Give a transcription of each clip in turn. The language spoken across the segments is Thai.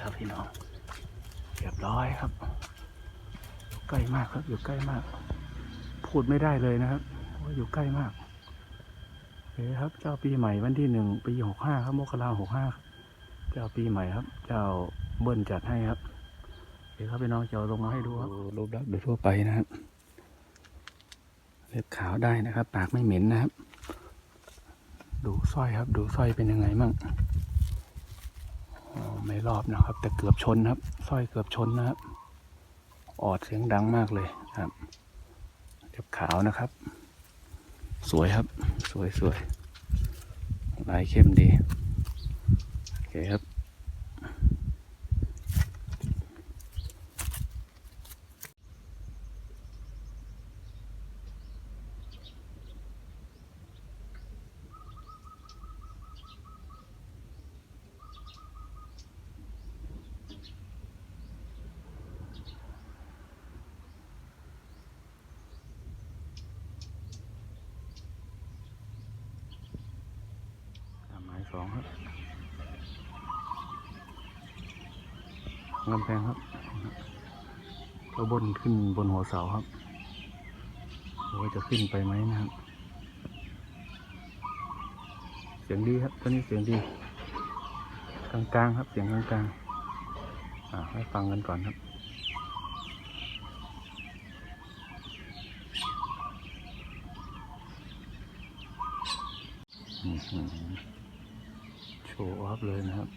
ครับพี่น้องเรียบร้อยครับ ใกล้มากครับ อยู่ใกล้มาก พูดไม่ได้เลยนะครับว่าอยู่ใกล้มากโอเคครับ เจ้าปีใหม่วันที่หนึ่งปีหกห้าครับมกราหกห้าเจ้าปีใหม่ครับ เจ้าเบิ้ลจัดให้ครับโอเคครับพี่น้องจะเอาลงมาให้ดูครับรูปลักษณ์โดยทั่วไปนะครับเล็บขาวได้นะครับ ปากไม่เหม็นนะครับ ดูสร้อยครับ ดูสร้อยเป็นยังไงมั่ง ไม่รอบนะครับ แต่เกือบชนครับสร้อยเกือบชนนะครับ ออดเสียงดังมากเลยครับจับขาวนะครับ สวยครับ สวยสวยลายเข้มดี โอเคครับ องครับกำแพงครับก็บนขึ้นบนหัวเสาครับว่าจะขึ้นไปไหมนะครับ เสียงดีครับตัวนี้เสียงดีกลางๆครับ เสียงกลางๆอ่าให้ฟังกันก่อนครับ อื้อหือโชว์อัพ เลยนะครับ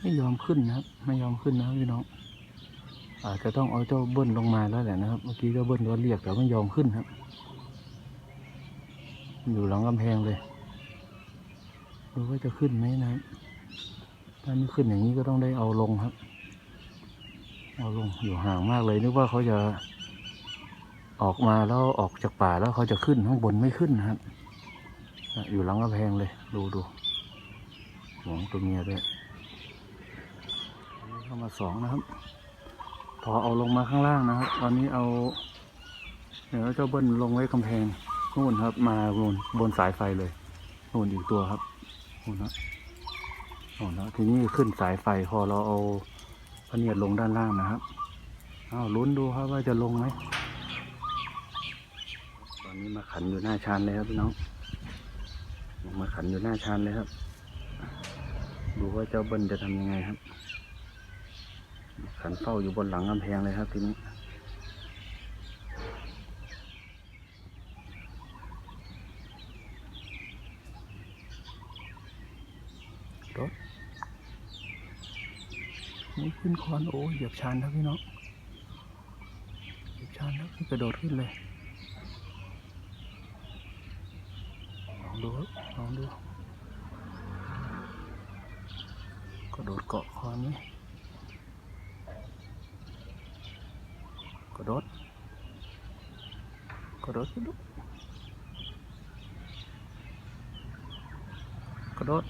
ไม่ยอมขึ้นนะครับ ไม่ยอมขึ้นนะครับพี่น้อง อาจจะต้องเอาเจ้าเบิ้ลลงมาแล้วแหละนะครับ เมื่อกี้เจ้าเบิ้ลก็เรียกแต่ไม่ยอมขึ้นครับ อยู่หลังกำแพงเลยดูว่าจะขึ้นไหมนะถ้าไม่ขึ้นอย่างนี้ก็ต้องได้เอาลงครับ เอาลงอยู่ห่างมากเลยนึกว่าเขาจะออกมาแล้วออกจากป่าแล้วเขาจะขึ้นข้างบนไม่ขึ้นนะครับอะอยู่หลังกระแพงเลย ดูดู หวงตัวเมียด้วยเข้ามาสองนะครับ พอเอาลงมาข้างล่างนะครับ ตอนนี้เอาเดี๋ยวเจ้าเบิ้ลลงไว้กำแพงนู่นครับ มาบนบนสายไฟเลยนู่นอีกตัวครับนู่นนะนู่นนะทีนี้ขึ้นสายไฟพอเราเอาพเนียดลงด้านล่างนะครับเอาลุ้นดูครับว่าจะลงไหมตอนนี้มาขันอยู่หน้าชานเลยครับพี่น้องมาขันอยู่หน้าชานเลยครับ ดูว่าเจ้าเบิ้ลจะทำยังไงครับ ขันเฝ้าอยู่บนหลังกำแพงเลยครับทีนี้รถนี่ขึ้นคอนโอ้เหยียบชานครับพี่น้องเหยียบชานครับกระโดดขึ้นเลย ลองดูครับลองดูกระโดดเกาะคอนี้กระโดดกระโดดกระโดดกระโดด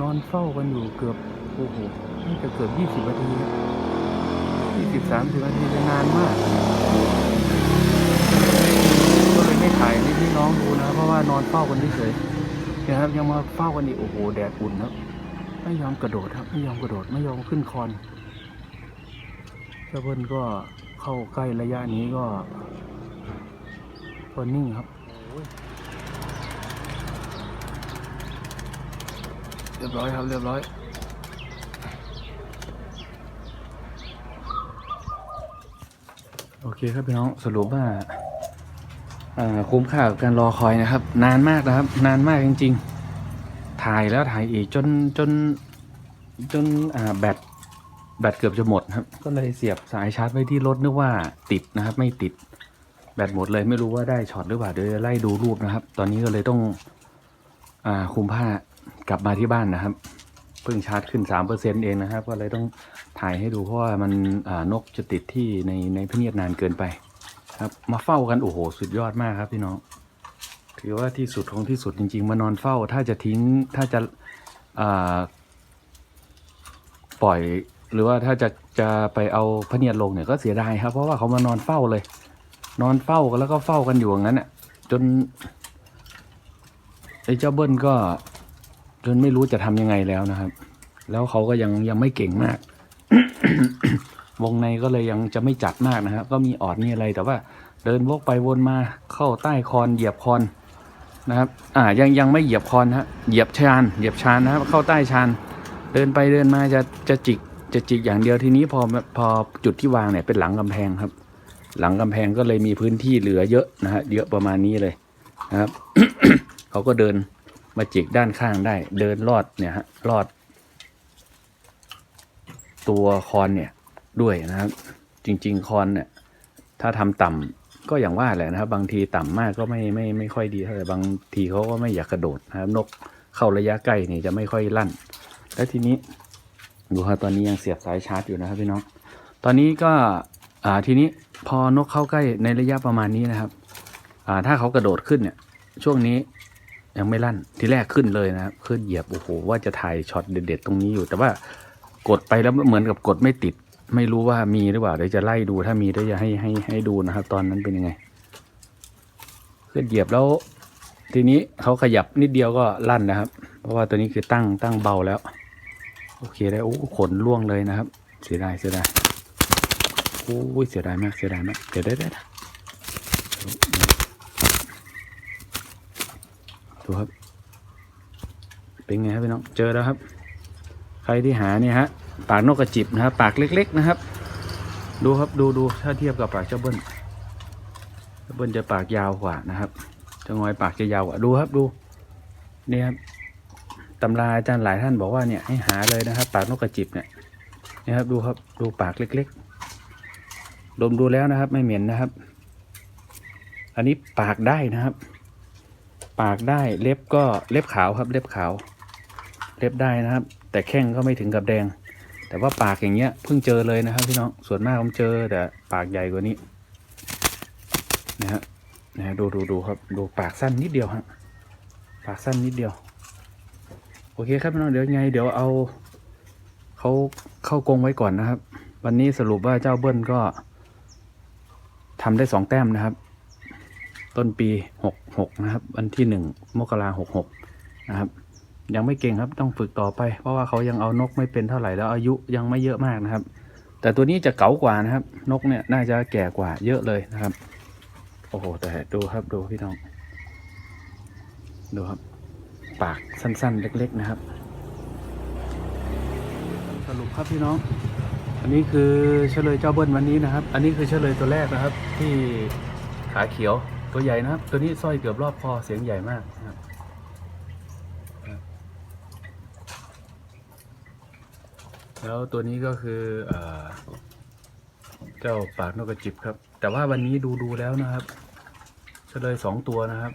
นอนเฝ้ากันอยู่เกือบโอ้โหน่าจะเกือบยี่สิบนาทียี่สิบสามสิบนาทีจะนานมากก็เลยไม่ถ่ายให้พี่น้องดูนะ เพราะว่านอนเฝ้ากันเฉย นะครับยังมาเฝ้ากันอีกโอ้โหแดดอุ่นครับไม่ยอมกระโดดครับ ไม่ยอมกระโดดไม่ยอมขึ้นคอนเจ้าเบิ้ลก็เข้าใกล้ระยะนี้ก็ก็นิ่งครับเรียบร้อยครับเรียบร้อยโอเคครับพี่น้องสรุปว่า คุ้มค่ากับการรอคอยนะครับ นานมากนะครับ นานมากจริง ๆ ถ่ายแล้วถ่ายอีกจนจนจนแบตแบตเกือบจะหมดครับ ก็เลยเสียบสายชาร์จไว้ที่รถนึกว่าติดนะครับ ไม่ติดแบตหมดเลยไม่รู้ว่าได้ช็อตหรือเปล่าเดี๋ยวไล่ดูรูปนะครับ ตอนนี้ก็เลยต้องอ่าคุมผ้ากลับมาที่บ้านนะครับเพิ่งชาร์จขึ้นสามเปอร์เซ็นเองนะครับ ก็เลยต้องถ่ายให้ดูเพราะว่ามันนกจะติดที่ในในพเนียดนานเกินไป ครับ มาเฝ้ากัน โอ้โห สุดยอดมากครับพี่น้อง ถือว่าที่สุดของที่สุดจริง ๆ มานอนเฝ้า ถ้าจะทิ้ง ถ้าจะาปล่อย หรือว่าถ้าจะจะไปเอาพเนียดลงเนี่ยก็เสียดายครับ เพราะว่าเขามานอนเฝ้าเลย นอนเฝ้ากันแล้วก็เฝ้ากันอยู่อย่างนั้นน่ะ จนไอ้เจ้าเบิ้ลก็จนไม่รู้จะทำยังไงแล้วนะครับ แล้วเขาก็ยังยังไม่เก่งมาก วงในก็เลยยังจะไม่จัดมากนะครับก็มีออดมีอะไรแต่ว่าเดินวกไปวนมาเข้าใต้คอนเหยียบคอนนะครับอ่ายังยังไม่เหยียบคอนฮะเหยียบชานเหยียบชานนะครับเข้าใต้ชานเดินไปเดินมาจะจะจิกจะจิกอย่างเดียวทีนี้พอพอจุดที่วางเนี่ยเป็นหลังกำแพงครับ หลังกำแพงก็เลยมีพื้นที่เหลือเยอะนะฮะเยอะประมาณนี้เลยนะครับเขาก็เดินมาจิกด้านข้างได้ เดินลอดเนี่ยฮะลอด ตัวคอนเนี่ย ด้วยนะครับ จริง ๆ คอนเนี่ย ถ้าทำต่ำก็อย่างว่าแหละนะครับ บางทีต่ำมากก็ไม่ไม่ไม่ค่อยดีเท่าไหร่บางทีเขาก็ไม่อยากกระโดดนะครับนกเข้าระยะใกล้นี่จะไม่ค่อยลั่น แล้วทีนี้ดูครับตอนนี้ยังเสียบสายชาร์จอยู่นะครับพี่น้อง ตอนนี้ก็อ่าทีนี้พอนกเข้าใกล้ในระยะประมาณนี้นะครับ อ่าถ้าเขากระโดดขึ้นเนี่ย ช่วงนี้ยังไม่ลั่นทีแรกขึ้นเลยนะครับขึ้นเหยียบโอ้โหว่าจะถ่ายช็อตเด็ดๆตรงนี้อยู่ แต่ว่ากดไปแล้วเหมือนกับกดไม่ติด ไม่รู้ว่ามีหรือเปล่าเดี๋ยวจะไล่ดูถ้ามีเดี๋ยวจะให้ให้ให้ดูนะครับ ตอนนั้นเป็นยังไงขึ้นเหยียบแล้ว ทีนี้เขาขยับนิดเดียวก็ลั่นนะครับ เพราะว่าตัวนี้คือตั้งตั้งเบาแล้ว โอเคได้โอ้ขนล่วงเลยนะครับ เสียดายเสียดายโอ้ยเสียดายมากเสียดายมากเดี๋ยวได้ได้ได้ดูครับ เป็นไงครับพี่น้องเจอแล้วครับ ใครที่หาเนี่ยฮะ ปากนกกระจิบนะครับ ปากเล็ก ๆ นะครับ ดูครับดูดูถ้าเทียบกับปากเจ้าเบิ้ลเจ้าเบิ้ลจะปากยาวกว่านะครับเจ้างอยปากจะยาวกว่าดูครับดูเนี่ยครับตำราอาจารย์หลายท่านบอกว่าเนี่ยให้หาเลยนะครับ ปากนกกระจิบเนี่ยนี่ครับดูครับดูปากเล็กๆดมดูแล้วนะครับ ไม่เหม็นนะครับ อันนี้ปากได้นะครับ ปากได้เล็บก็เล็บขาวครับ เล็บขาว เล็บได้นะครับ แต่แข้งก็ไม่ถึงกับแดง แต่ว่าปากอย่างเงี้ยเพิ่งเจอเลยนะครับพี่น้องส่วนมากผมเจอแต่ปากใหญ่กว่านี้นะฮะนะฮะดูดูดูครับดูปากสั้นนิดเดียวฮะปากสั้นนิดเดียว โอเคครับพี่น้องเดี๋ยวไง เดี๋ยวเอาเขาเข้ากรงไว้ก่อนนะครับ วันนี้สรุปว่าเจ้าเบิ้ลก็ทำได้สองแต้มนะครับ ต้นปีหกหกนะครับ วันที่หนึ่งมกราหกหกนะครับ ยังไม่เก่งครับต้องฝึกต่อไป เพราะว่าเขายังเอานกไม่เป็นเท่าไหร่แล้วอายุยังไม่เยอะมากนะครับ แต่ตัวนี้จะเก๋ากว่านะครับ นกเนี่ยน่าจะแก่กว่าเยอะเลยนะครับ โอ้โห แต่ดูครับดูพี่น้อง ดูครับ ปากสั้นๆ เล็ก ๆนะครับ สรุปครับพี่น้อง อันนี้คือเฉลยเจ้าเบิ้ลวันนี้นะครับ อันนี้คือเฉลยตัวแรกนะครับ ที่ขาเขียวตัวใหญ่นะครับ ตัวนี้สร้อยเกือบรอบคอเสียงใหญ่มากนะครับ แล้วตัวนี้ก็คือเอเจ้าปากนกกระจิบครับ แต่ว่าวันนี้ดูดูแล้วนะครับเฉลยสองตัวนะครับ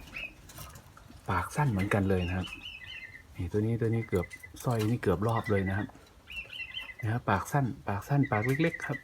ปากสั้นเหมือนกันเลยนะครับนี่ตัวนี้ตัวนี้เกือบสร้อยนี่เกือบรอบเลยนะครับนะครับปากสั้น ปากสั้นปากเล็ก ๆ ครับ